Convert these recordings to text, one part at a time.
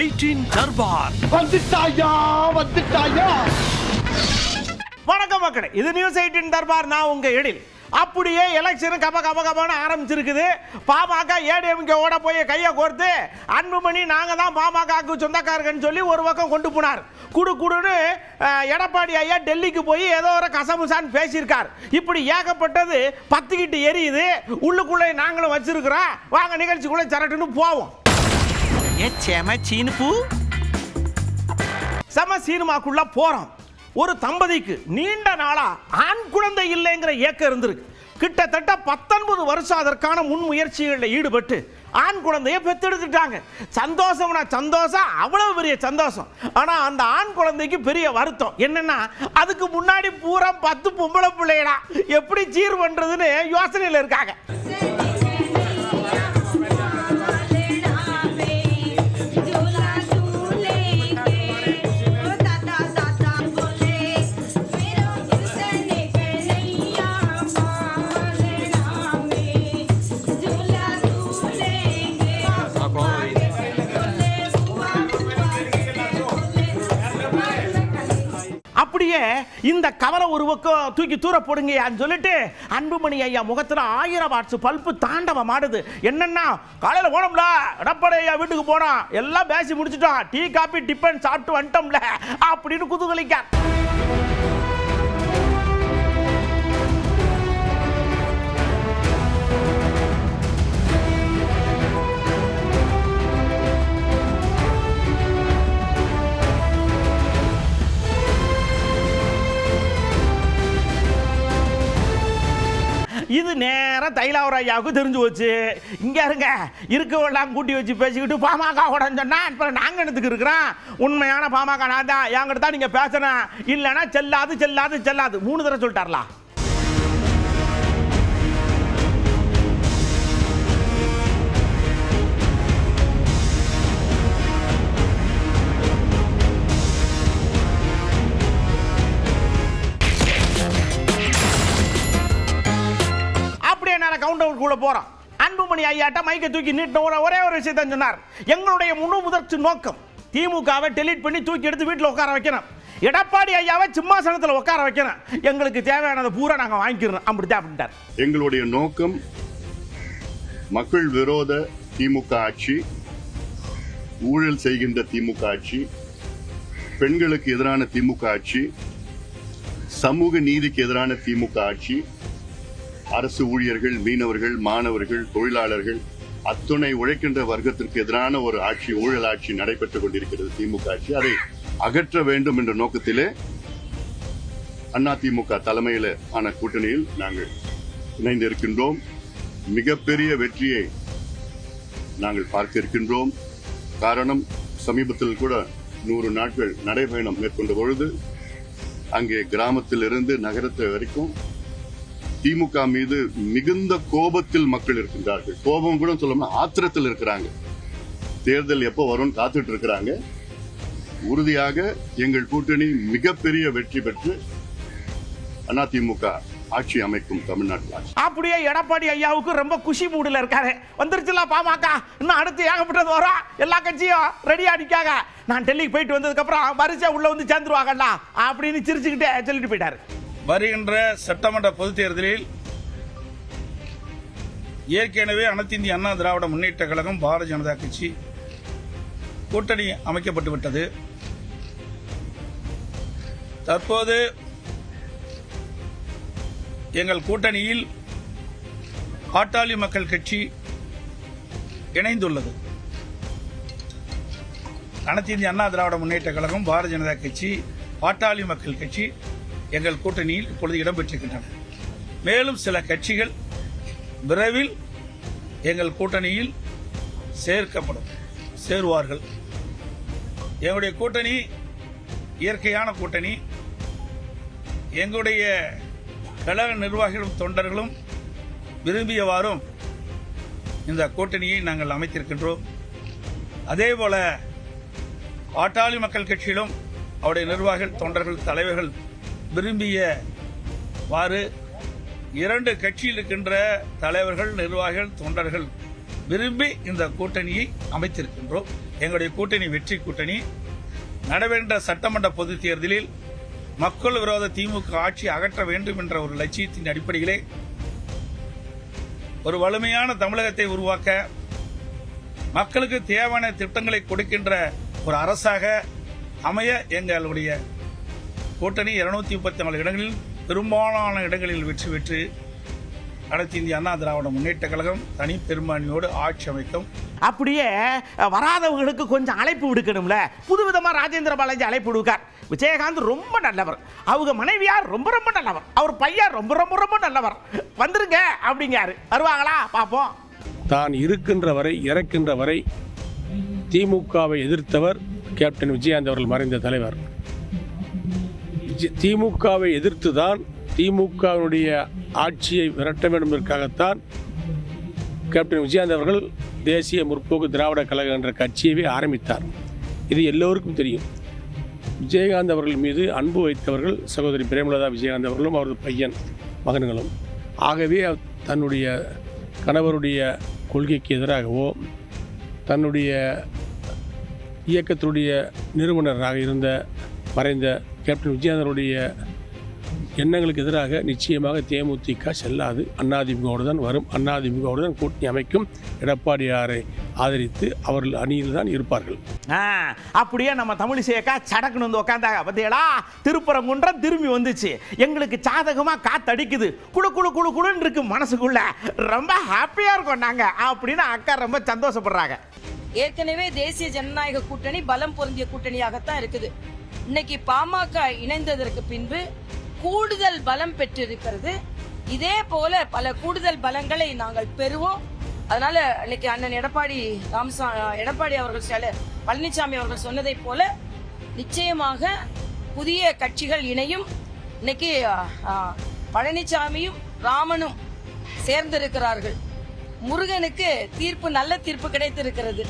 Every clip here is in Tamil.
எயிட்டீன் தர்பார். வந்துட்டாயா வந்துட்டாயா? வணக்கம் மக்களே இது நியூஸ் எயிட்டின் தர்பார் நான் உங்க எழில். அப்படியே எலெக்ஷன் கப கப கபன்னு ஆரம்பிச்சிருக்குது. பாமக ஏடிஎம்கே ஓட போய் கையை கோர்த்து அன்புமணி நாங்க தான் பாமகவுக்கு சொந்தக்காரங்கன்னு சொல்லி ஒரு பக்கம் கொண்டு போனார். குடு குடுன்னு எடப்பாடி ஐயா டெல்லிக்கு போய் ஏதோ ஒரு கசமுசான்னு பேசியிருக்கார். இப்படி ஏகப்பட்டது பத்துக்கிட்டு எரியுது. உள்ளுக்குள்ளே நாங்களும் வச்சிருக்கிறோம். வாங்க நிகழ்ச்சிக்குள்ளே சரட்டுன்னு போவோம். ஏச்சேம சீனுப்பு செம சினிமாக்குள்ள போறோம். ஒரு தம்பதிக்கு நீண்ட நாளா ஆண் குழந்தை இல்லைங்கிற இயக்கம் இருந்திருக்கு. கிட்டத்தட்ட பத்தொன்பது வருஷம் அதற்கான முன்முயற்சிகளில் ஈடுபட்டு ஆண் குழந்தைய பெத்தெடுத்துட்டாங்க சந்தோஷம்னா சந்தோஷம் அவ்வளவு பெரிய சந்தோஷம். ஆனா அந்த ஆண் குழந்தைக்கு பெரிய வருத்தம். என்னன்னா அதுக்கு முன்னாடி பூரா பத்து பொம்பளை பிள்ளைகளா எப்படி சீர் பண்றதுன்னு யோசனையில் இருக்காங்க. இந்த கவலை ஒரு பக்கம் தூக்கி தூர போடுங்கயான்னு சொல்லிட்டு அன்புமணி ஐயா முகத்துல ஆயிரம் வாட்ஸ் பல்பு தாண்டவம் ஆடுது. என்னன்னா காலையில போனோம்ல எடப்பாடி ஐயா வீட்டுக்கு போனோம் எல்லாம் பேசி முடிச்சுட்டோம். டீ காபி டிஃபன் சாப்பிட்டு வந்துட்டோம்ல அப்படின்னு குதூகலிக்க இது நேரம் தைலாவர ஐயாவுக்கு தெரிஞ்சு போச்சு. இங்க இருங்க. இருக்கவெல்லாம் கூட்டி வச்சு பேசிக்கிட்டு பாமக உடன்னு சொன்னா நாங்கள் நாங்க என்னத்துக்கு இருக்கிறோம்? உண்மையான பாமக நான் தான். என்கிட்ட தான் நீங்க பேசணும் இல்லைன்னா செல்லாது செல்லாது செல்லாது. மூணு தடவை சொல்லிட்டாரலாம் கவுண்டர் போறோம் அன்புமணி ஐயாட்ட மைக்கை தூக்கி நீட்டின ஒரே ஒரு விஷயத்தை சொன்னார். எங்களுடைய முழு முதற்சி நோக்கம் திமுகவை டெலீட் பண்ணி தூக்கி எடுத்து வீட்டில் உட்கார வைக்கணும். எடப்பாடி ஐயாவை சிம்மாசனத்தில் உட்கார வைக்கணும். எங்களுக்கு தேவையானதை பூரா நாங்கள் வாங்கிக்கிறோம். அப்படித்தான் அப்படின்ட்டார். எங்களுடைய நோக்கம் மக்கள் விரோத திமுக ஆட்சி ஊழல் செய்கின்ற திமுக ஆட்சி பெண்களுக்கு எதிரான திமுக ஆட்சி சமூக நீதிக்கு எதிரான திமுக ஆட்சி அரசு ஊழியர்கள் மீனவர்கள் மாணவர்கள் தொழிலாளர்கள் அத்துணை உழைக்கின்ற வர்க்கத்திற்கு எதிரான ஒரு ஆட்சி ஊழல் ஆட்சி நடைபெற்றுக் கொண்டிருக்கிறது திமுக ஆட்சி. அதை அகற்ற வேண்டும் என்ற நோக்கத்திலே அதிமுக தலைமையில ஆன கூட்டணியில் நாங்கள் இணைந்திருக்கின்றோம். மிகப்பெரிய வெற்றியை நாங்கள் பார்க்க இருக்கின்றோம் காரணம் சமீபத்தில் கூட நூறு நாட்கள் நடைபயணம் மேற்கொண்ட பொழுது அங்கே கிராமத்தில் இருந்து நகரத்து வரைக்கும் திமுக மீது மிகுந்த கோபத்தில் மக்கள் இருக்கின்றார்கள். கோபம் கூட சொல்லணும்னா ஆத்திரத்தில் இருக்கிறாங்க. தேர்தல் எப்போ வரும்னு காத்துட்டு இருக்கிறாங்க. உறுதியாக எங்கள் கூட்டணி மிகப்பெரிய வெற்றி பெற்று அதிமுக ஆட்சி அமைக்கும் தமிழ்நாட்டில் அப்படியே எடப்பாடி ஐயாவுக்கு ரொம்ப குஷி மூடில் இருக்காரு. வந்துருச்சுல பாமாக்கா இன்னும் அடுத்து ஏகப்பட்டது வரும். எல்லா கட்சியும் ரெடியா நிக்காங்க. நான் டெல்லிக்கு போயிட்டு வந்ததுக்கப்புறம் வரிசையா உள்ள வந்து சேர்ந்துருவாங்கல்ல அப்படின்னு சிரிச்சுக்கிட்டே சொல்லிட்டு போயிட்டாரு. வருகின்ற சட்டமன்ற பொதுத் தேர்தலில் ஏற்கனவே அனைத்து இந்திய அண்ணா திராவிட முன்னேற்ற கழகம் பாரதிய ஜனதா கட்சி கூட்டணி அமைக்கப்பட்டு விட்டது. தற்போது எங்கள் கூட்டணியில் பாட்டாளி மக்கள் கட்சி இணைந்துள்ளது. அனைத்து இந்திய அண்ணா திராவிட முன்னேற்ற கழகம் பாரதிய ஜனதா கட்சி பாட்டாளி மக்கள் கட்சி எங்கள் கூட்டணியில் இப்பொழுது இடம்பெற்றிருக்கின்றன. மேலும் சில கட்சிகள் விரைவில் எங்கள் கூட்டணியில் சேர்க்கப்படும் சேருவார்கள். எங்களுடைய கூட்டணி இயற்கையான கூட்டணி. எங்களுடைய கழக நிர்வாகிகளும் தொண்டர்களும் விரும்பியவாறும் இந்த கூட்டணியை நாங்கள் அமைத்திருக்கின்றோம். அதேபோல பாட்டாளி மக்கள் கட்சியிலும் அவருடைய நிர்வாகிகள் தொண்டர்கள் தலைவர்கள் விரும்பியவாறு இரண்டு கட்சியில் இருக்கின்ற தலைவர்கள் நிர்வாகிகள் தொண்டர்கள் விரும்பி இந்த கூட்டணியை அமைத்திருக்கின்றோம். எங்களுடைய கூட்டணி வெற்றி கூட்டணி. நடைபெற்ற சட்டமன்ற பொதுத் தேர்தலில் மக்கள் விரோத திமுக ஆட்சி அகற்ற வேண்டும் என்ற ஒரு லட்சியத்தின் அடிப்படையிலே ஒரு வலிமையான தமிழகத்தை உருவாக்க மக்களுக்கு தேவையான திட்டங்களை கொடுக்கின்ற ஒரு அரசாக அமைய எங்களுடைய கூட்டணி இருநூத்தி முப்பத்தி நாலு இடங்களில் பெரும்பாலான இடங்களில் வெற்றி பெற்று அனைத்து இந்திய அண்ணா திராவிட முன்னேற்ற கழகம் தனி பெரும்பான்மையோடு ஆட்சி அமைக்கும். அப்படியே வராதவங்களுக்கு கொஞ்சம் அழைப்பு விடுக்கணும்ல. புதுவிதமா ராஜேந்திர பாலாஜி அழைப்பு விடுக்கார். விஜயகாந்த் ரொம்ப நல்லவர். அவங்க மனைவியார் ரொம்ப ரொம்ப நல்லவர். அவர் பையன் ரொம்ப ரொம்ப ரொம்ப நல்லவர். வந்துருங்க அப்படிங்காரு வருவாங்களா? பார்ப்போம். தான் இருக்கின்ற வரை இறக்கின்ற வரை திமுகவை எதிர்த்தவர் கேப்டன் விஜயகாந்த் அவர்கள் மறைந்த தலைவர். திமுகவை எதிர்த்து தான் திமுகவினுடைய ஆட்சியை விரட்ட வேண்டும் என்பதற்காகத்தான் கேப்டன் விஜயகாந்த் அவர்கள் தேசிய முற்போக்கு திராவிட கழகம் என்ற கட்சியவே ஆரம்பித்தார். இது எல்லோருக்கும் தெரியும். விஜயகாந்த் அவர்கள் மீது அன்பு வைத்தவர்கள் சகோதரி பிரேமலதா விஜயகாந்த் அவர்களும் அவரது பையன் மகன்களும். ஆகவே தன்னுடைய கணவருடைய கொள்கைக்கு எதிராகவோ தன்னுடைய இயக்கத்தினுடைய நிறுவனராக இருந்த மறைந்த கேப்டன் விஜயகாந்தனுடைய எண்ணங்களுக்கு எதிராக நிச்சயமாக தேமுதிக செல்லாது. அண்ணாதிமுகவோடு தான் வரும். அண்ணாதிமுகவோடு தான் கூட்டணி அமைக்கும் எடப்பாடியாரை ஆதரித்து அவர்கள் அணியில் தான் இருப்பார்கள் அப்படியே நம்ம தமிழிசையக்கா சடக்குன்னு வந்து உட்காந்தாங்க பார்த்தீங்களா திருப்பரங்குன்றம் திரும்பி வந்துச்சு. எங்களுக்கு சாதகமா காத்தடிக்குது. குளு குளு குளு குளுன்னு இருக்கு மனசுக்குள்ள. ரொம்ப ஹாப்பியா இருக்கோம் நாங்க. அப்படின்னு அக்கா ரொம்ப சந்தோஷப்படுறாங்க. ஏற்கனவே தேசிய ஜனநாயக கூட்டணி பலம் பொருந்திய கூட்டணியாகத்தான் இருக்குது. இன்னைக்கு பாமக இணைந்ததற்கு பின்பு கூடுதல் பலம் பெற்றிருக்கிறது. இதே போல பல கூடுதல் பலங்களை நாங்கள் பெறுவோம். அதனால இன்னைக்கு அண்ணன் எடப்பாடி ராமசா எடப்பாடி அவர்கள் ஸ்டாலின் பழனிசாமி அவர்கள் சொன்னதைப் போல நிச்சயமாக புதிய கட்சிகள் இணையும். இன்னைக்கு பழனிசாமியும் ராமனும் சேர்ந்திருக்கிறார்கள். முருகனுக்கு தீர்ப்பு நல்ல தீர்ப்பு கிடைத்திருக்கிறது.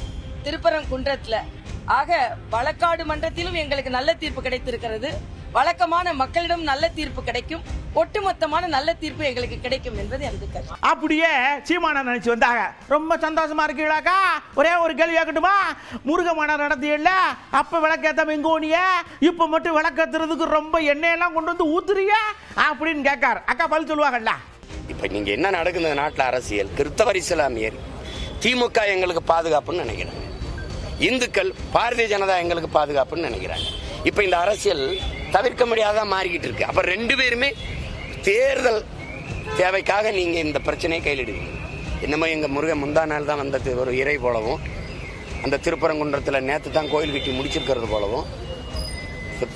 திருப்பரங்குன்றத்துல. ஆக வழக்காடு மன்றத்திலும் எங்களுக்கு நல்ல தீர்ப்பு கிடைத்திருக்கிறது. வழக்கமான மக்களிடம் நல்ல தீர்ப்பு கிடைக்கும். ஒட்டுமொத்தமான நல்ல தீர்ப்பு எங்களுக்கு கிடைக்கும் என்பது எனது கருத்து. அப்படியே சீமான நினைச்சு வந்தாங்க. ரொம்ப சந்தோஷமா இருக்கீங்களாக்கா? ஒரே ஒரு கேள்வி கேட்கட்டுமா? முருகமான நடத்தியல்ல? அப்ப விளக்கேத்த வெங்கோனிய இப்ப மட்டும் விளக்கேத்துறதுக்கு ரொம்ப எண்ணெயெல்லாம் கொண்டு வந்து ஊத்துறிய அப்படின்னு கேட்காரு. அக்கா பதில் சொல்லுவாங்கல்ல. இப்ப நீங்க என்ன நடக்குது நாட்டுல அரசியல்? கிறிஸ்தவர் இஸ்லாமியர் திமுக எங்களுக்கு பாதுகாப்புன்னு நினைக்கிறாங்க. இந்துக்கள் பாரதிய ஜனதா எங்களுக்கு பாதுகாப்புன்னு நினைக்கிறாங்க. இப்ப இந்த அரசியல் தவிர்க்க முடியாத மாறிக்கிட்டு இருக்கு. அப்ப ரெண்டு பேருமே தேர்தல் தேவைக்காக நீங்க இந்த பிரச்சனையை கையிலிடுவீங்க. என்னமோ எங்க முருகன் முந்தா நாள் தான் வந்தது ஒரு இறை போலவும். அந்த திருப்பரங்குன்றத்தில் நேற்று தான் கோயில் கட்டி முடிச்சிருக்கிறது போலவும்.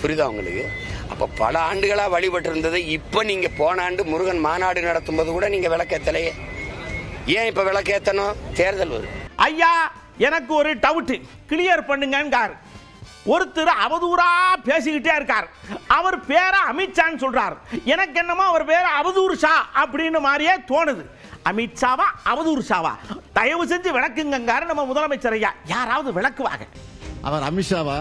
புரியுதா உங்களுக்கு? அப்போ பல ஆண்டுகளாக வழிபட்டு இருந்தது இப்போ நீங்கள் போன ஆண்டு முருகன் மாநாடு நடத்தும் போது கூட நீங்கள் விளக்கேற்றலையே ஏன் இப்போ விளக்கேற்றணும் தேர்தல் வரும் ஐயா எனக்கு ஒரு டவுட்டு கிளியர் பண்ணுங்கன்றார் ஒருத்தர் அவதூறா பேசிக்கிட்டே இருக்கார். அவர் பேரை அமித்ஷான்னு சொல்றார். எனக்கு என்னமோ அவர் பேர் அவதூர் ஷா அப்படின்னு மாதிரியே தோணுது. அமித்ஷாவா அவதூர் ஷாவா? தயவு செஞ்சு விளக்குங்காரு நம்ம முதலமைச்சர் ஐயா. யாராவது விளக்குவாங்க. அவர் அமித்ஷாவா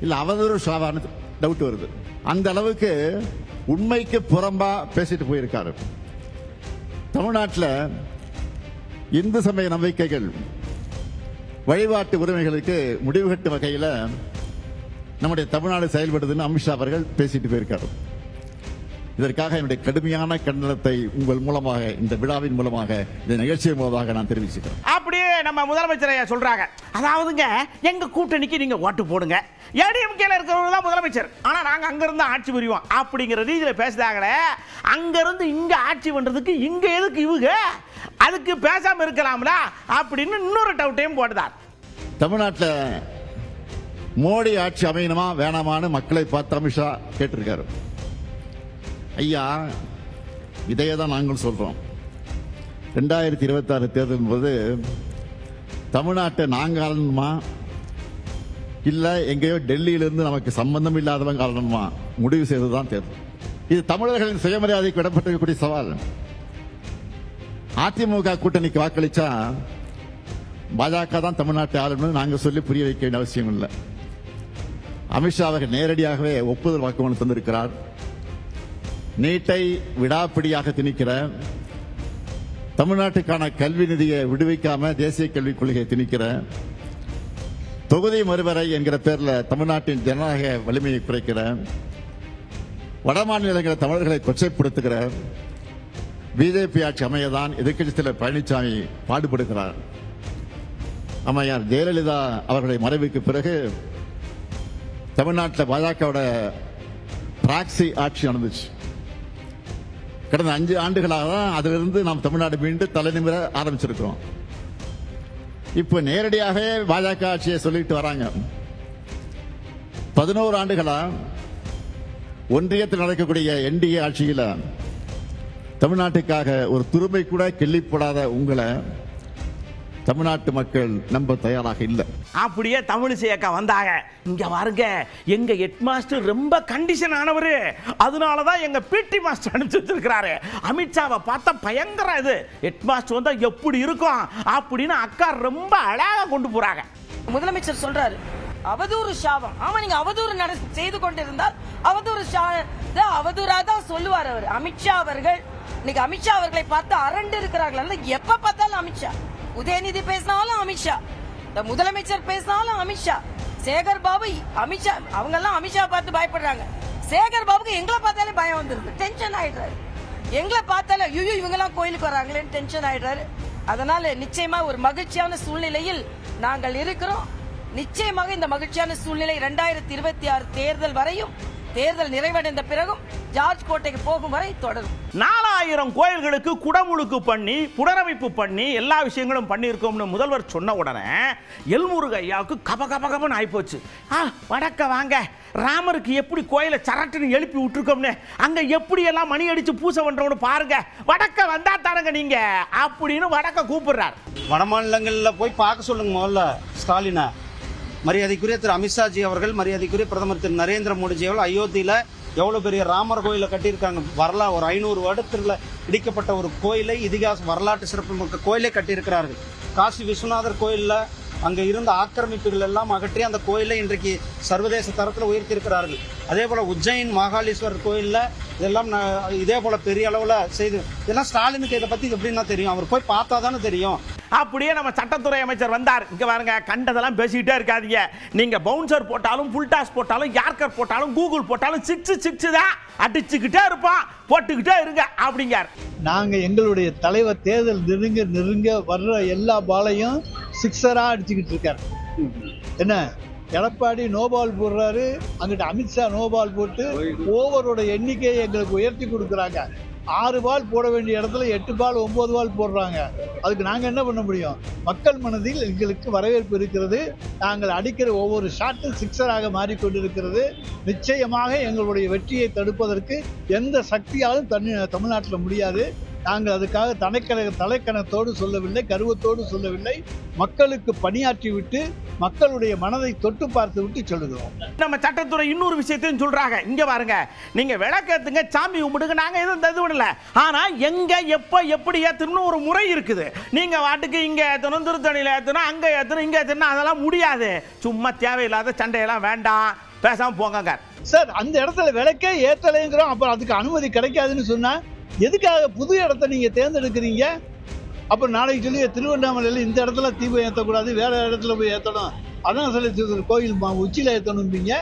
இல்லை அவதூர் ஷாவான்னு டவுட் வருது. அந்த அளவுக்கு உண்மைக்கு புறம்பா பேசிட்டு போயிருக்காரு. தமிழ்நாட்டில் இந்து சமய நம்பிக்கைகள் வழிபாட்டு உரிமைகளுக்கு முடிவு கட்டும் வகையில் நம்முடைய தமிழ்நாடு செயல்படுதுன்னு அமித்ஷா அவர்கள் பேசிட்டு போயிருக்காரு. இதற்காக என்னுடைய கடுமையான கண்டனத்தை உங்கள் மூலமாக இந்த விழாவின் மூலமாக இந்த நிகழ்ச்சியின் மூலமாக நான் தெரிவிச்சுக்கிறேன். அப்படியே நம்ம முதலமைச்சர் சொல்றாங்க. அதாவதுங்க எங்க கூட்டணிக்கு நீங்க ஓட்டு போடுங்க. ஏடிஎம்கேல இருக்கிறவங்க தான் முதலமைச்சர். ஆனா நாங்க அங்க இருந்து ஆட்சி புரிவோம். அப்படிங்கிற ரீதியில பேசுறாங்களே அங்க இருந்து இங்க ஆட்சி பண்றதுக்கு இங்க எதுக்கு இவங்க? அதுக்கு பேசாம இருக்கலாம்ல அப்படின்னு இன்னொரு டவுட்டையும் போட்டுதார் தமிழ்நாட்டில் மோடி ஆட்சி அமையணுமா வேணாமான்னு மக்களை பார்த்து அமித்ஷா கேட்டிருக்காரு. ஐயா இதையே தான் நாங்கள் சொல்றோம். ரெண்டாயிரத்தி இருபத்தாறு தேர்தல் போது தமிழ்நாட்டை நாங்கள் ஆளணுமா இல்லை எங்கேயோ டெல்லியிலிருந்து நமக்கு சம்பந்தம் இல்லாதவங்க ஆளணுமா முடிவு செய்தது தான் தேர்தல். இது தமிழர்களின் சுயமரியாதைக்கு விடப்பட்டிருக்கக்கூடிய சவால். அதிமுக கூட்டணிக்கு வாக்களிச்சா பாஜக தான் தமிழ்நாட்டை ஆளுநர் நாங்கள் சொல்லி புரிய வைக்க வேண்டிய அவசியம் இல்லை அமித்ஷா அவர்கள் நேரடியாகவே ஒப்புதல் வாக்குமூலம் தந்திருக்கிறார். நீட்டை விடாப்பிடியாக திணிக்கிற தமிழ்நாட்டுக்கான கல்வி நிதியை விடுவிக்காம தேசிய கல்விக் கொள்கையை திணிக்கிற தொகுதி மறுவரை என்கிற பேரில் தமிழ்நாட்டின் ஜனநாயக வலிமையை குறைக்கிற வட மாநிலங்களில் தமிழர்களை கொச்சைப்படுத்துகிற பிஜேபி ஆட்சி அமையதான் எதிர்க்கட்சித் பழனிசாமி பாடுபடுகிறார். அம்மையார் ஜெயலலிதா அவர்களுடைய மறைவுக்கு பிறகு தமிழ்நாட்டில் பாஜகவோட பிராக்சி ஆட்சி நடந்துச்சு. கடந்த அஞ்சு ஆண்டுகளாக தான் அதிலிருந்து நாம் தமிழ்நாடு மீண்டும் தலைநிமிர ஆரம்பிச்சிருக்கிறோம். இப்போ நேரடியாகவே பாஜக ஆட்சியை சொல்லிட்டு வராங்க. பதினோரு ஆண்டுகளா ஒன்றியத்தில் நடக்கக்கூடிய என்டிஏ ஆட்சியில் தமிழ்நாட்டுக்காக ஒரு துருமை கூட கிள்ளி உங்களை தமிழ்நாட்டு மக்கள் நம்ப தயாராக இல்லை. அப்படியே தமிழிசை அக்கா வந்தாங்க. இங்க பாருங்க எங்க ஹெட் மாஸ்டர் ரொம்ப கண்டிஷன் ஆனவரு. அதனால தான் எங்க பிடி மாஸ்டர் அனுப்பிச்சு வச்சிருக்கிறாரு. அமித்ஷாவை பார்த்தா பயங்கர இது. ஹெட் மாஸ்டர் வந்தா எப்படி இருக்கும் அப்படின்னு அக்கா ரொம்ப அழகா கொண்டு போறாங்க. முதலமைச்சர் சொல்றாரு அவதூறு சாபம். ஆமா நீங்க அவதூறு நட செய்து கொண்டிருந்தால் அவதூறு அவதூறா தான் சொல்லுவார் அவர். அமித்ஷா அவர்கள் இன்னைக்கு அமித்ஷா அவர்களை பார்த்து அரண்டு இருக்கிறார்கள் எப்ப பார்த்தாலும் அமித்ஷா. உதயநிதி பேசினாலும் அமித்ஷா இந்த முதலமைச்சர் பேசினாலும் அமித்ஷா சேகர் பாபு அமித்ஷா அவங்க எல்லாம் அமித்ஷா பார்த்து பயப்படுறாங்க. சேகர் பாபுக்கு எங்களை பார்த்தாலே பயம் வந்துருது. டென்ஷன் ஆயிடுறாரு. எங்களை பார்த்தாலே ஐயோ இவங்கெல்லாம் கோயிலுக்கு வராங்களேன்னு டென்ஷன் ஆயிடுறாரு. அதனால நிச்சயமா ஒரு மகிழ்ச்சியான சூழ்நிலையில் நாங்கள் இருக்கிறோம். நிச்சயமாக இந்த மகிழ்ச்சியான சூழ்நிலை இரண்டாயிரத்தி இருபத்தி ஆறு தேர்தல் வரையும் தேர்தல் நிறைவடைந்த பிறகும் ஜார்ஜ் கோட்டைக்கு போகும் வரை தொடரும். நாலாயிரம் கோயில்களுக்கு குடமுழுக்கு பண்ணி புனரமைப்பு பண்ணி எல்லா விஷயங்களும் பண்ணியிருக்கோம்னு முதல்வர் சொன்ன உடனே எல்முருக ஐயாவுக்கு கப கப கபன்னு ஆயிப்போச்சு. ஆ வடக்க வாங்க. ராமருக்கு எப்படி கோயிலை சரட்டுன்னு எழுப்பி விட்டுருக்கோம்னு அங்க எப்படி எல்லாம் மணி அடிச்சு பூசை பண்றோம்னு பாருங்க. வடக்க வந்தா தானுங்க நீங்க. அப்படின்னு வடக்க கூப்பிடுறார். வட மாநிலங்களில் போய் பார்க்க சொல்லுங்க முதல்ல ஸ்டாலினை. மரியாதைக்குரிய திரு அமித்ஷாஜி அவர்கள் மரியாதைக்குரிய பிரதமர் திரு நரேந்திர மோடிஜி அவர்கள் அயோத்தியில் எவ்வளோ பெரிய ராமர் கோயிலை கட்டியிருக்காங்க. வரலா ஒரு ஐநூறு வருடத்தில் இடிக்கப்பட்ட ஒரு கோயிலை இதிகாச வரலாற்று சிறப்புமிக்க கோயிலை கட்டியிருக்கிறார்கள். காசி விஸ்வநாதர் கோயிலில் அங்கே இருந்த ஆக்கிரமிப்புகள் எல்லாம் அகற்றி அந்த கோயிலை இன்றைக்கு சர்வதேச தரத்தில் உயர்த்தியிருக்கிறார்கள். அதே போல் உஜ்ஜைன் மகாலீஸ்வரர் கோயிலில் இதெல்லாம் இதே போல் பெரிய அளவில் செய்து இதெல்லாம் ஸ்டாலினுக்கு இதை பற்றி எப்படின்னா தெரியும். அவர் போய் பார்த்தா தானே தெரியும். அப்படியே நம்ம சட்டத்துறை அமைச்சர் வந்தார். இங்க பாருங்க கண்டதெல்லாம் பேசிக்கிட்டே இருக்காதீங்க. நீங்க பவுன்சர் போட்டாலும் ஃபுல் டாஸ் போட்டாலும் யார்கர் போட்டாலும் கூகுள் போட்டாலும் சிக்ஸ் சிக்ஸ் தான் அடிச்சுக்கிட்டே இருப்பான் போட்டுக்கிட்டே இருங்க அப்படிங்கார் நாங்க எங்களுடைய தலைவர் தேர்தல் நெருங்க நெருங்க வர்ற எல்லா பாலையும் சிக்ஸரா அடிச்சுக்கிட்டு இருக்கார். என்ன? எடப்பாடி நோபால் போடுறாரு அங்கிட்ட அமித்ஷா நோபால் போட்டு ஓவரோட எண்ணிக்கையை எங்களுக்கு உயர்த்தி கொடுக்குறாங்க. ஆறு பால் போட வேண்டிய இடத்துல எட்டு பால் ஒம்பது பால் போடுறாங்க. அதுக்கு நாங்கள் என்ன பண்ண முடியும்? மக்கள் மனதில் எங்களுக்கு வரவேற்பு இருக்கிறது. நாங்கள் அடிக்கிற ஒவ்வொரு ஷாட்டும் சிக்ஸராக மாறிக்கொண்டிருக்கிறது. நிச்சயமாக எங்களுடைய வெற்றியை தடுப்பதற்கு எந்த சக்தியாலும் தனி தமிழ்நாட்டில் முடியாது. நாங்கள் அதுக்காக தலைக்கண தலைக்கணத்தோடு சொல்லவில்லை கருவத்தோடு சொல்லவில்லை. மக்களுக்கு பணியாற்றி விட்டு மக்களுடைய மனதை தொட்டு பார்த்து விட்டு சொல்லுகிறோம் நம்ம சட்டத்துறை இன்னொரு விஷயத்தையும் சொல்றாங்க. இங்க பாருங்க. நீங்க விளக்கேத்துங்க சாமி கும்பிடுங்க நாங்க எதுவும் இது பண்ணல. ஆனா எங்க எப்ப எப்படி ஏத்தணும்னு ஒரு முறை இருக்குது. நீங்க வாட்டுக்கு இங்க ஏத்தணும் திருத்தணியில ஏத்தணும் அங்க ஏத்தணும் இங்க ஏத்தணும் அதெல்லாம் முடியாது. சும்மா தேவையில்லாத சண்டையெல்லாம் வேண்டாம். பேசாம போங்க சார் அந்த இடத்துல விளக்கே ஏத்தலைங்கிறோம். அப்புறம் அதுக்கு அனுமதி கிடைக்காதுன்னு சொன்னா எதுக்காக புது இடத்த நீங்க தேர்ந்தெடுக்கிறீங்க? அப்புறம் நாளைக்கு சொல்லி திருவண்ணாமலையில் இந்த இடத்துல தீபம் ஏற்றக்கூடாது வேற இடத்துல போய் ஏற்றணும் அதான் சொல்லி கோயில் உச்சியில் ஏற்றணும்பீங்க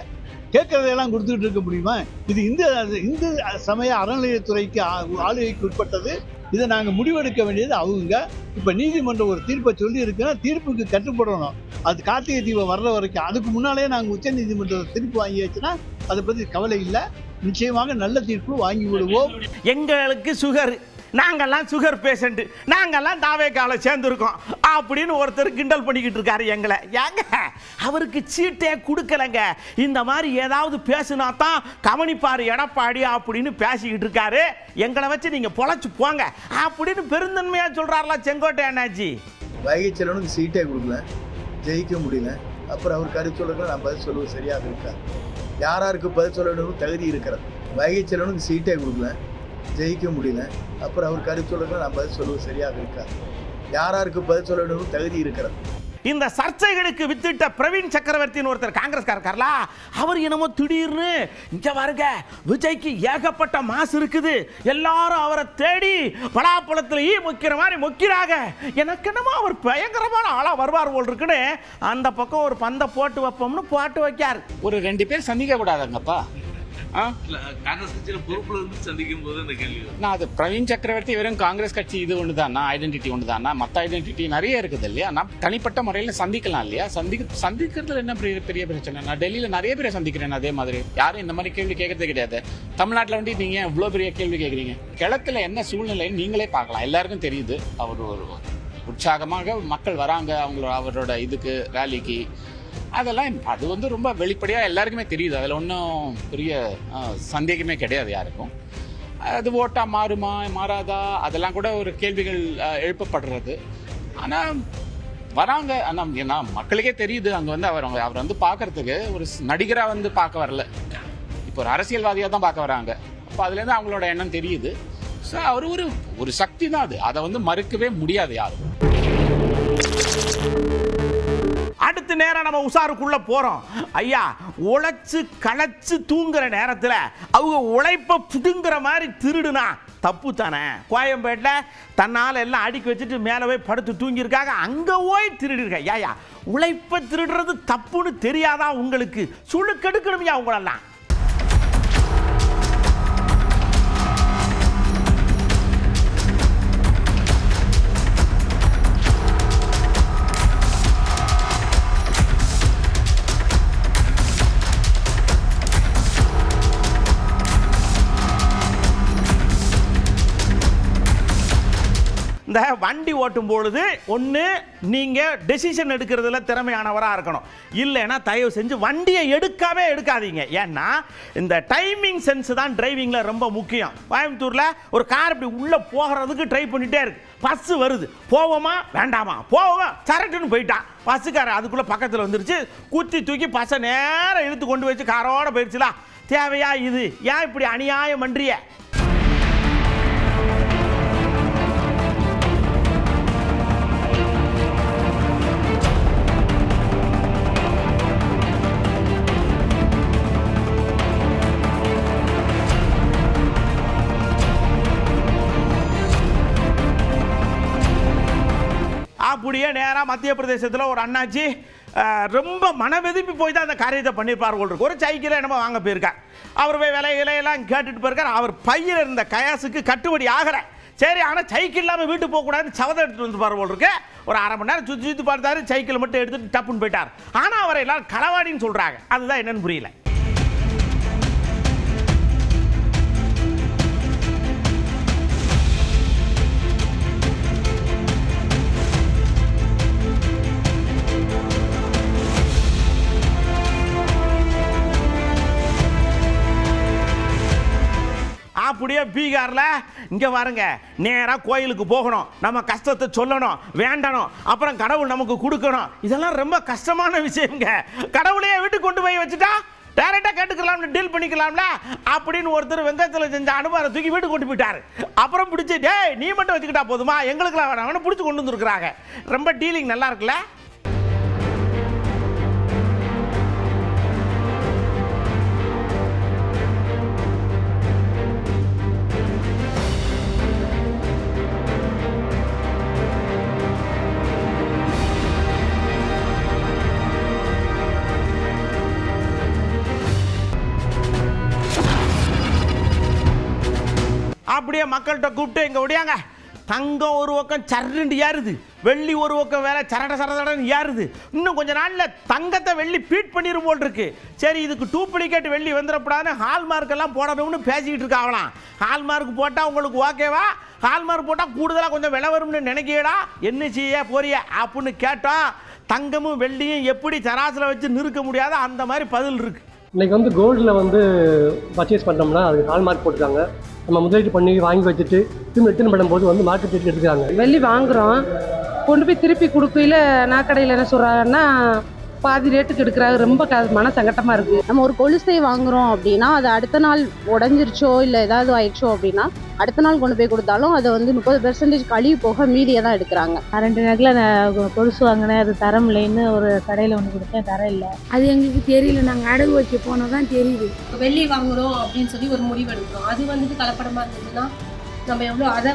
கேட்கறதையெல்லாம் கொடுத்துட்டு இருக்க முடியுமா? இது இந்த இந்து சமய அறநிலையத்துறைக்கு ஆளுகைக்கு உட்பட்டது. இதை நாங்கள் முடிவெடுக்க வேண்டியது அவங்க. இப்போ நீதிமன்றம் ஒரு தீர்ப்பை சொல்லி இருக்குன்னா தீர்ப்புக்கு கட்டுப்படணும். அது கார்த்திகை தீபம் வர்ற வரைக்கும் அதுக்கு முன்னாலே நாங்கள் உச்ச நீதிமன்றத்தை திருப்பி வாங்கியாச்சுன்னா அதை பற்றி கவலை இல்லை. நிச்சயமாக நல்ல தீர்ப்பு வாங்கி விடுவோம். எங்களுக்கு சுகர் நாங்கெல்லாம் சுகர் பேஷண்ட் நாங்கெல்லாம் தாவேக்கால சேர்ந்துருக்கோம். அப்படின்னு ஒருத்தர் கிண்டல் பண்ணிக்கிட்டு இருக்காரு எங்களை. ஏங்க அவருக்கு சீட்டே கொடுக்கலங்க. இந்த மாதிரி ஏதாவது பேசுனா தான் கவனிப்பார் எடப்பாடி அப்படின்னு பேசிக்கிட்டு இருக்காரு. எங்களை வச்சு நீங்க பொழைச்சு போங்க அப்படின்னு பெருந்தன்மையா சொல்றாருல செங்கோட்டை அண்ணாச்சி வைகை செல்வனுக்கு சீட்டே கொடுக்கல. ஜெயிக்க முடியல. அப்புறம் அவர் கருத்து சொல்லுங்க நான் பதில் சொல்லுவது சரியாக இருக்கா? யாராருக்கு பதில் சொல்லணும் தகுதி இருக்கிறது? வைகை செல்வனுக்கு சீட்டே கொடுக்கல ஜெயிக்க முடியல. அப்புறம் அவர் கருத்து சொல்லுங்க நான் பதில் சொல்லுவது சரியாக இருக்கா? யாராருக்கு பதில் சொல்லணும் தகுதி இருக்கிறது? இந்த சர்ச்சைகளுக்கு வித்திட்ட பிரவீன் சக்கரவர்த்தின்னு ஒருத்தர் காங்கிரஸ்காரர் இருக்கார்ல அவர் என்னமோ திடீர்னு இங்க வருங்க விஜய்க்கு ஏகப்பட்ட மாசு இருக்குது. எல்லாரும் அவரை தேடி பலாப்பழத்தில் ஈ முக்கிற மாதிரி முக்கிறாங்க. எனக்கு என்னமோ அவர் பயங்கரமான ஆளாக வருவார் போல் இருக்குன்னு அந்த பக்கம் ஒரு பந்தை போட்டு வைப்போம்னு போட்டு வைக்கார் ஒரு ரெண்டு பேர் சந்திக்க கூடாதுங்கப்பா காங்கிரஸ் கட்சியில பொறுப்புல இருந்து சந்திக்கும் போது கேள்வி நான் அது பிரவீன் சக்கரவர்த்தி வெறும் காங்கிரஸ் கட்சி இது ஒன்று தானா ஐடென்டிட்டி ஒன்று தானா மற்ற ஐடென்டிட்டி நிறைய இருக்குது இல்லையா? நான் தனிப்பட்ட முறையில் சந்திக்கலாம் இல்லையா? சந்திக்க சந்திக்கிறதுல என்ன பெரிய பெரிய பிரச்சனை? நான் டெல்லியில் நிறைய பேரை சந்திக்கிறேன் அதே மாதிரி. யாரும் இந்த மாதிரி கேள்வி கேட்கறதே கிடையாது. தமிழ்நாட்டில் வந்து நீங்கள் இவ்வளோ பெரிய கேள்வி கேட்குறீங்க? கிழக்கில் என்ன சூழ்நிலைன்னு நீங்களே பார்க்கலாம். எல்லாருக்கும் தெரியுது. அவர் ஒரு உற்சாகமாக மக்கள் வராங்க. அவங்களோட அவரோட இதுக்கு ரேலிக்கு அதெல்லாம் அது வந்து ரொம்ப வெளிப்படையாக எல்லாருக்குமே தெரியுது. அதில் ஒன்றும் பெரிய சந்தேகமே கிடையாது யாருக்கும். அது ஓட்டா மாறுமா மாறாதா? அதெல்லாம் கூட ஒரு கேள்விகள் எழுப்பப்படுறது. ஆனால் வராங்க. ஆனால் மக்களுக்கே தெரியுது அங்கே வந்து அவர் அவர் வந்து பார்க்கறதுக்கு ஒரு நடிகராக வந்து பார்க்க வரல. இப்போ ஒரு அரசியல்வாதியாக தான் பார்க்க வராங்க. அப்போ அதுலேருந்து அவங்களோட எண்ணம் தெரியுது. ஸோ அவர் ஒரு ஒரு சக்தி தான் அது. அதை வந்து மறுக்கவே முடியாது யாரும். அடுத்த நேரம் நம்ம உஷாருக்குள்ள போறோம். ஐயா உழைச்சு களைச்சு தூங்குற நேரத்தில் அவங்க உழைப்ப புடுங்குற மாதிரி திருடுனா தப்பு தானே? கோயம்பேட்டில் தன்னால் எல்லாம் அடுக்கி வச்சுட்டு மேலே போய் படுத்து தூங்கியிருக்காங்க. அங்கே போய் திருடிருக்க ஐயா உழைப்ப திருடுறது தப்புன்னு தெரியாதா உங்களுக்கு? சுழுக்கெடுக்கணும்யா உங்களெல்லாம். வண்டி ஓட்டும் பொழுது ஒன்று நீங்கள் டெசிஷன் எடுக்கிறதுல திறமையானவராக இருக்கணும். இல்லைன்னா தயவு செஞ்சு வண்டியை எடுக்கவே எடுக்காதீங்க. ஏன்னா இந்த டைமிங் சென்ஸ் தான் டிரைவிங்கில் ரொம்ப முக்கியம். கோயம்புத்தூரில் ஒரு கார் இப்படி உள்ளே போகிறதுக்கு ட்ரை பண்ணிகிட்டே இருக்கு. பஸ்ஸு வருது. போவோமா? வேண்டாமா? போவோமா? சரட்டுன்னு போயிட்டான் பஸ்ஸுக்காரன் அதுக்குள்ளே பக்கத்தில் வந்துருச்சு. குத்தி தூக்கி பஸ்ஸை நேரம் இழுத்து கொண்டு வச்சு காரோட போயிடுச்சுலா. தேவையா இது? ஏன் இப்படி அநியாயம் பண்ணுறிய நேராக மத்திய பிரதேசத்தில் ஒரு அண்ணாச்சி ரொம்ப மனவெதுப்பி போய் தான் அந்த காரியத்தை பண்ணியிருப்பார் போல் இருக்கு. ஒரு சைக்கிளை என்னமோ வாங்க போயிருக்கார். அவர் போய் விலை இலையெல்லாம் கேட்டுட்டு போயிருக்கார். அவர் பையில் இருந்த கயாசுக்கு கட்டுப்படி ஆகிற சரி ஆனால் சைக்கிள் இல்லாமல் வீட்டுக்கு போகக்கூடாதுன்னு சவதை எடுத்துகிட்டு வந்துருப்பார் போல் இருக்கு. ஒரு அரை மணி நேரம் சுற்றி சுற்றி பார்த்தாரு சைக்கிள் மட்டும் எடுத்துட்டு டப்புன்னு போயிட்டார். ஆனால் அவரை எல்லாரும் களவாடின்னு சொல்கிறாங்க அதுதான் என்னன்னு புரியல. அப்படியே இங்கே பாருங்க நேராக கோயிலுக்கு போகணும் நம்ம கஷ்டத்தை சொல்லணும் வேண்டணும் அப்புறம் கடவுள் நமக்கு கொடுக்கணும். இதெல்லாம் ரொம்ப கஷ்டமான விஷயங்க கடவுளையே வீட்டுக்கு கொண்டு போய் வச்சுட்டா டைரெக்டாக கேட்டுக்கலாம்னு டீல் பண்ணிக்கலாம்ல அப்படின்னு ஒருத்தர் வெங்கத்தில் செஞ்ச அனுபவம் தூக்கி வீட்டுக்கு கொண்டு போயிட்டாரு. அப்புறம் பிடிச்சி டேய் நீ மட்டும் வச்சுக்கிட்டா போதுமா? எங்களுக்குலாம் வேணாம்னு பிடிச்சி கொண்டு வந்துருக்குறாங்க. ரொம்ப டீலிங் நல்லா இருக்குல்ல? அப்படியே மக்கள்கிட்ட கூப்பிட்டு இங்க ஒடியாங்க தங்கம் ஒரு பக்கம் சர்ருண்டு ஏறுது. வெள்ளி ஒரு பக்கம் வேற சரட சரடன்னு ஏறுது. இன்னும் கொஞ்ச நாள்ல தங்கத்தை வெள்ளி பீட் பண்ணிடும் போல் இருக்கு சரி இதுக்கு டூப்ளிகேட் வெள்ளி வந்துடப்படாது ஹால்மார்க் எல்லாம் போடணும்னு பேசிக்கிட்டு இருக்காங்களாம். ஹால்மார்க் போட்டா உங்களுக்கு ஓகேவா ஹால்மார்க் போட்டா கூடுதலா கொஞ்சம் விலை வரும்னு நினைக்கிறா என்ன செய்ய போறிய? அப்படின்னு கேட்டோம் தங்கமும் வெள்ளியும் எப்படி சராசில் வச்சு நிறுக்க முடியாத அந்த மாதிரி பதில் இருக்கு. இன்றைக்கி வந்து கோல்டில் வந்து பர்ச்சேஸ் பண்ணோம்னா அதுக்கு ஹால்மார்க் போட்டுருக்காங்க. நம்ம முதலீடு பண்ணி வாங்கி வச்சுட்டு திரும்ப ரிட்டர்ன் பண்ணும்போது வந்து மார்க்கெட் ரேட் எடுக்கிறாங்க. வெள்ளி வாங்குறோம். கொண்டு போய் திருப்பி கொடுப்பையில் நான் கடையில் என்ன சொல்கிறாங்கன்னா பாதி ரேட்டுக்கு எடுக்கிறாங்க ரொம்ப க மன சங்கட்டமாக இருக்குது நம்ம ஒரு கொலுசை வாங்குறோம் அப்படின்னா அது அடுத்த நாள் உடஞ்சிருச்சோ இல்லை ஏதாவது ஆயிடுச்சோ அப்படின்னா அடுத்த நாள் கொண்டு போய் கொடுத்தாலும் அதை வந்து முப்பது பெர்சன்டேஜ் கழிவு போக மீதியை தான் எடுக்கிறாங்க. ரெண்டு நேரத்தில் நான் கொலுசு வாங்கினேன். அது தரம் இல்லைன்னு ஒரு கடையில் ஒன்று கொடுத்தேன். தரம் இல்லை. அது எங்களுக்கு தெரியல. நாங்கள் அடகு வைக்க போனால் தான் தெரியுது வெள்ளி வாங்குறோம் அப்படின்னு சொல்லி ஒரு முடிவு எடுக்கிறோம். அது வந்துட்டு கலப்படமா இருந்ததுன்னா நம்ம எவ்வளோ அதை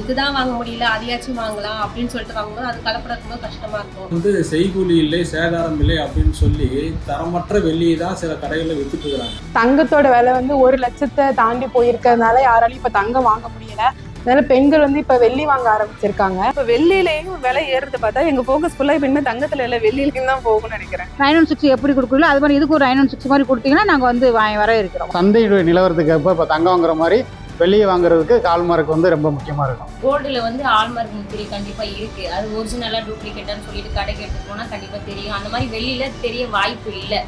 இதுதான் வாங்க முடியல அதையாச்சும் வாங்கலாம் அப்படின்னு சொல்லிட்டு வாங்கும்போது அது கலப்படம் கஷ்டமா இருக்கும். வந்து செய்கூலி இல்லை சேதாரம் இல்லை அப்படின்னு சொல்லி தரமற்ற வெள்ளியை தான் சில கடைகளில் வித்துட்டு இருக்கிறாங்க. தங்கத்தோட விலை வந்து ஒரு லட்சத்தை தாண்டி போயிருக்கிறதுனால யாராலையும் இப்போ தங்கம் வாங்க முடியல. அதனால பெண்கள் வந்து இப்போ வெள்ளி வாங்க ஆரம்பிச்சிருக்காங்க. இப்போ வெள்ளியிலையும் விலை ஏறுறது பார்த்தா எங்க ஃபோக்கஸ் ஃபுல்லாக இப்போ இனிமேல் தங்கத்துல இல்லை வெள்ளியிலையும் தான் போகும்னு நினைக்கிறேன். நைன் ஒன் சிக்ஸ் எப்படி கொடுக்குறீங்களோ அது மாதிரி இதுக்கு ஒரு நைன் ஒன் சிக்ஸ் மாதிரி கொடுத்தீங்கன்னா நாங்கள் வந்து வாங்கி வர இருக்கிறோம். சந்தையுடைய நிலவரத்துக்கு அப்போ இப்போ தங்கம் வாங்குற மாதிரி வெள்ளியை வாங்குறதுக்கு கால்மார்க் வந்து ரொம்ப முக்கியமாக இருக்கும். கோல்டுல வந்து ஆல்மார்க் முத்திரை கண்டிப்பா இருக்கு. அது ஒரிஜினலா டூப்ளிகேட்டான்னு சொல்லிட்டு கடைக்கு எடுத்துட்டு போனா கண்டிப்பா தெரியும். அந்த மாதிரி வெளியில தெரிய வாய்ப்பு இல்லை.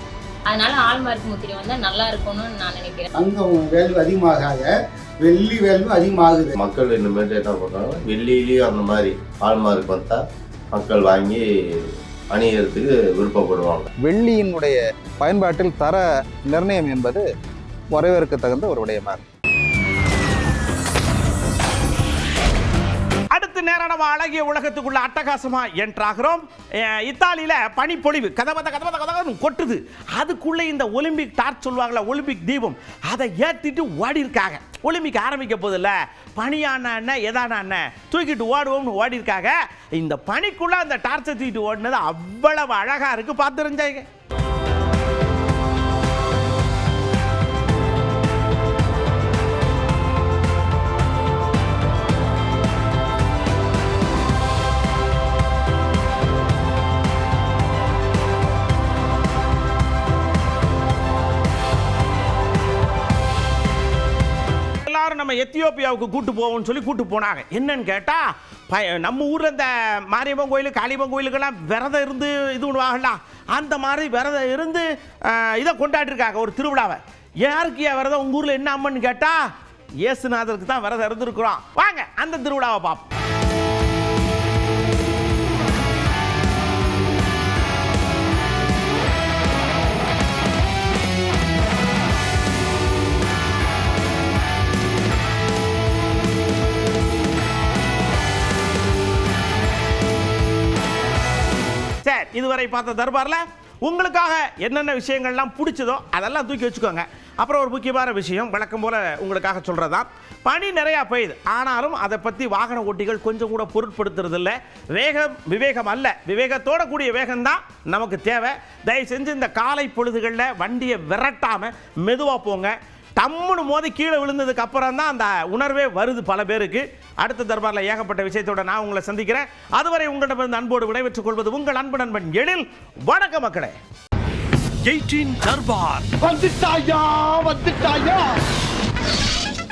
அதனால ஆல்மார்க் முத்திரை வந்தா நல்லா இருக்கும்னு நான் நினைக்கிறேன். தங்கம் வேல்யூ அதிகமாக வெள்ளி வேல்யூ அதிகமாகுது. மக்கள் இனிமேட்டு என்ன பண்ணுறாங்க? வெள்ளியிலையும் அந்த மாதிரி ஹால்மார்க் வந்தா மக்கள் வாங்கி அணியறதுக்கு விருப்பப்படுவாங்க. வெள்ளியினுடைய பயன்பாட்டில் தர நிர்ணயம் என்பது வரவேற்க தகுந்த ஒரு விடயமாக அடுத்து நேரம் நம்ம அழகிய உலகத்துக்குள்ள அட்டகாசமா என்றாகிறோம். இத்தாலியில பனிப்பொழிவு. கதை கதபத கதபத கொட்டுது. அதுக்குள்ளே இந்த ஒலிம்பிக் டார்ச் சொல்லுவாங்கள ஒலிம்பிக் தீபம். அதை ஏத்திட்டு ஓடி இருக்காங்க ஒலிம்பிக் ஆரம்பிக்க போதில்ல. பனியான எதான தூக்கிட்டு ஓடுவோம்னு ஓடி இருக்காங்க இந்த பனிக்குள்ள அந்த டார்ச்சை தூக்கிட்டு ஓடினது அவ்வளவு அழகா இருக்கு. பார்த்துருந்தாங்க எத்தியோப்பியாவுக்கு கூட்டு போவோம்னு சொல்லி கூட்டு போனாங்க. என்னன்னு கேட்டால் ப நம்ம ஊரில் இந்த மாரியம்மன் கோயில் காளியம்மன் கோயிலுக்கெல்லாம் விரதம் இருந்து இது பண்ணுவாங்கல்ல அந்த மாதிரி விரதம் இருந்து இதை கொண்டாடிருக்காங்க ஒரு திருவிழாவை. யாருக்கு விரதம்? உங்கள் ஊரில் என்ன அம்மன்னு கேட்டால் இயேசுநாதருக்கு தான் விரதம் இருந்திருக்கிறோம். வாங்க அந்த திருவிழாவை பார்ப்போம். இதுவரை பார்த்த தர்பாரில் உங்களுக்காக என்னென்ன விஷயங்கள்லாம் பிடிச்சதோ அதெல்லாம் தூக்கி வச்சுக்கோங்க. அப்புறம் ஒரு முக்கியமான விஷயம் வழக்கம் போல் உங்களுக்காக சொல்கிறதா பனி நிறையா பெய்யுது ஆனாலும் அதை பற்றி வாகன ஓட்டிகள் கொஞ்சம் கூட பொருட்படுத்துறதில்ல. வேகம் விவேகம் அல்ல. விவேகத்தோட கூடிய வேகம்தான் நமக்கு தேவை. தயவு செஞ்சு இந்த காலை பொழுதுகளில் வண்டியை விரட்டாமல் மெதுவாக போங்க. டம்முன்னு மோதி கீழே விழுந்ததுக்கு அப்புறம் தான் அந்த உணர்வே வருது பல பேருக்கு. அடுத்த தர்பாரில் ஏகப்பட்ட விஷயத்தோட நான் உங்களை சந்திக்கிறேன். அதுவரை உங்களிடமிருந்து அன்போடு விடைபெற்றுக் கொள்வது உங்கள் அன்பு நண்பன் எழில். வணக்க மக்களே. எயிட்டீன் தர்பார். வந்துட்டாயா வந்துட்டாயா?